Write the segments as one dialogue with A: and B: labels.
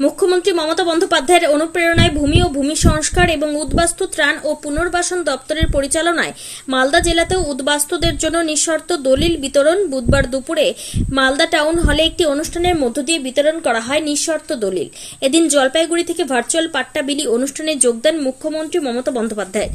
A: মুখ্যমন্ত্রী মমতা বন্দ্যোপাধ্যায়ের অনুপ্রেরণায় ভূমি ও ভূমি সংস্কার এবং উদ্বাস্তু ত্রাণ ও পুনর্বাসন দপ্তরের পরিচালনায় মালদা জেলাতেও উদ্বাস্তুদের জন্য নিঃশর্ত দলিল বিতরণ বুধবার দুপুরে মালদা টাউন হলে একটি অনুষ্ঠানের মধ্য দিয়ে বিতরণ করা হয় নিঃশর্ত দলিল। এদিন জলপাইগুড়ি থেকে ভার্চুয়াল পাট্টা বিলি অনুষ্ঠানে যোগদান মুখ্যমন্ত্রী মমতা বন্দ্যোপাধ্যায়।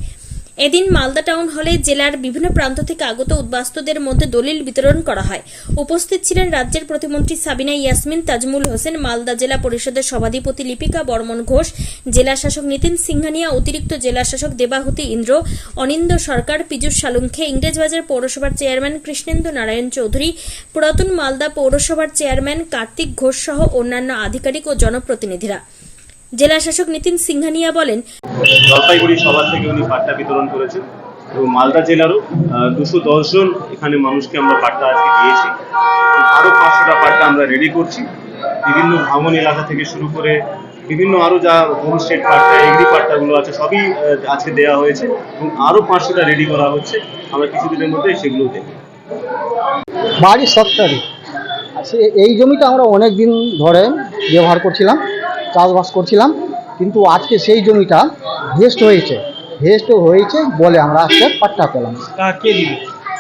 A: এদিন মালদা টাউন হলে জেলার বিভিন্ন প্রান্ত থেকে আগত উদ্বাস্তুদের মধ্যে দলিল বিতরণ করা হয়। উপস্থিত ছিলেন রাজ্যের প্রতিমন্ত্রী সাবিনা ইয়াসমিন, তাজমুল হোসেন, মালদা জেলা পরিষদের সভাধিপতি লিপিকা বর্মন ঘোষ, জেলা শাসক নীতিন সিংহানিয়া, অতিরিক্ত জেলা শাসক দেবাহুতি ইন্দ্র, অনিন্দ সরকার, পীযুষ সালুঙ্খে, ইংরেজবাজার পৌরসভার চেয়ারম্যান কৃষ্ণেন্দু নারায়ণ চৌধুরী, পুরাতন মালদা পৌরসভার চেয়ারম্যান কার্তিক ঘোষ সহ অন্যান্য আধিকারিক ও জনপ্রতিনিধিরা। জেলা শাসক নীতিন সিংহানিয়া বলেন
B: জলপাইগুড়ি সভা থেকে উনি পাট্টা বিতরণ করেছেন এবং মালদা জেলারও দুশো জন এখানে মানুষকে আমরা পাট্টা আজকে দিয়েছি। আরও পাঁচশোটা পাট্টা আমরা রেডি করছি। বিভিন্ন ভ্রমণ এলাকা থেকে শুরু করে বিভিন্ন আরও যা হোমস্টেড পাট্টা এগ্রি পাট্টাগুলো আছে সবই আজকে দেওয়া হয়েছে এবং আরও পাঁচশোটা রেডি করা হচ্ছে। আমরা কিছুদিনের মধ্যে সেগুলো দেবো।
C: বাড়ি সত্তরে সে এই জমিটা আমরা অনেক দিন ধরে ব্যবহার করছিলাম। চাষবাস করছিলাম কিন্তু আজকে সেই জমিটা ভেস্ট হয়েছে। ভেস্ট হয়েছে বলে আমরা আজকে পাট্টা পেলাম।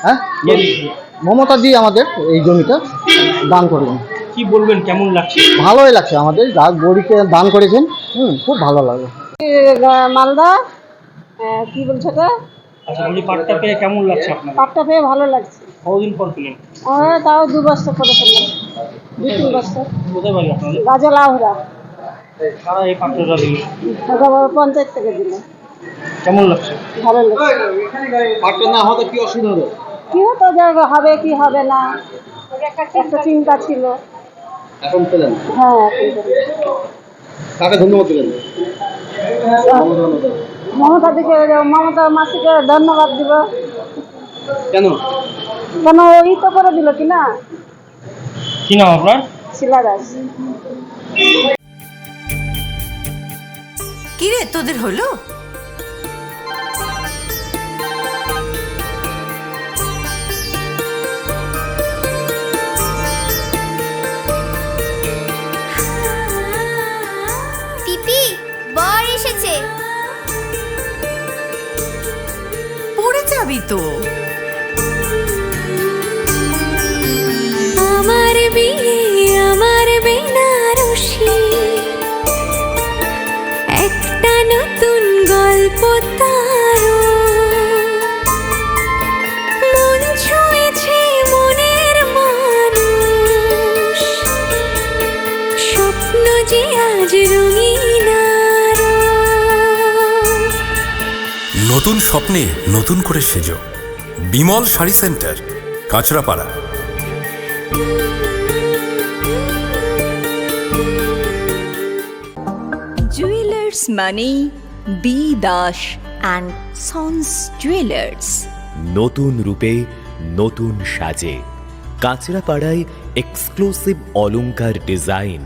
C: হ্যাঁ? মমতা দিয়ে আমাদের এই জমিটা দান করবেন।
D: কি বলবেন কেমন লাগছে?
C: ভালোই লাগছে আমাদের যা গরিকে দান করেছেন হুম খুব ভালো লাগে।
E: মালদা কি বলছে এটা
D: আচ্ছা বলছি পাটটা পেয়ে কেমন লাগছে আপনার
E: পাটটা পেয়ে ভালো লাগছে।
D: কতদিন পর পেলেন?
E: তাও দু বছর করে ফেললাম দু তিন বছর।
D: কোথায় বাড়ি আপনাদের?
E: গাজল আহরা
D: কারা এই পাটটা দিল
E: পঞ্চায়েত থেকে দিল।
D: কেমন লাগছে?
E: ভালো লাগছে।
C: পাট্টা না হতে কি অসুবিধা হতো
E: কি হতো যে হবে কি হবে না? একটা চিন্তা ছিল।
C: এখন পেলেন?
E: হ্যাঁ
C: কাকে ধন্যবাদ দিলেন?
E: মমতা দিকে মমতা মাসিকে ধন্যবাদ দিব।
C: কেন?
E: কেন ওই তো করে দিল কি না
D: কি নাম আপনার?
E: শিলা দাস।
F: কিরে তোদের হলো?
G: পিপি বর এসেছে।
F: পড়ে যাবি তো।
G: নতুন গল্প তারও মন ছুঁয়েছে মনের স্বপ্ন যে আজ রঙিন
H: নতুন স্বপ্নে নতুন করে সেজো। বিমল শাড়ি সেন্টার, কাঁচরাপাড়া।
F: জুয়েলার্স মানে B Das and sons jewellers
I: নতুন রূপে নতুন সাজে। কাঁচরাপাড়ায় এক্সক্লুসিভ অলংকার ডিজাইন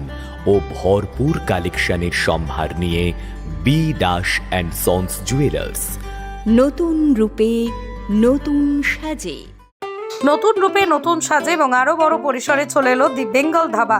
I: ও ভরপুর কালেকশনের সম্ভার নিয়ে B Das and sons jewellers
F: নতুন রূপে নতুন সাজে।
J: নতুন রূপে নতুন সাজে এবং আরও বড় পরিসরে চলে এলো দি বেঙ্গল ধাবা।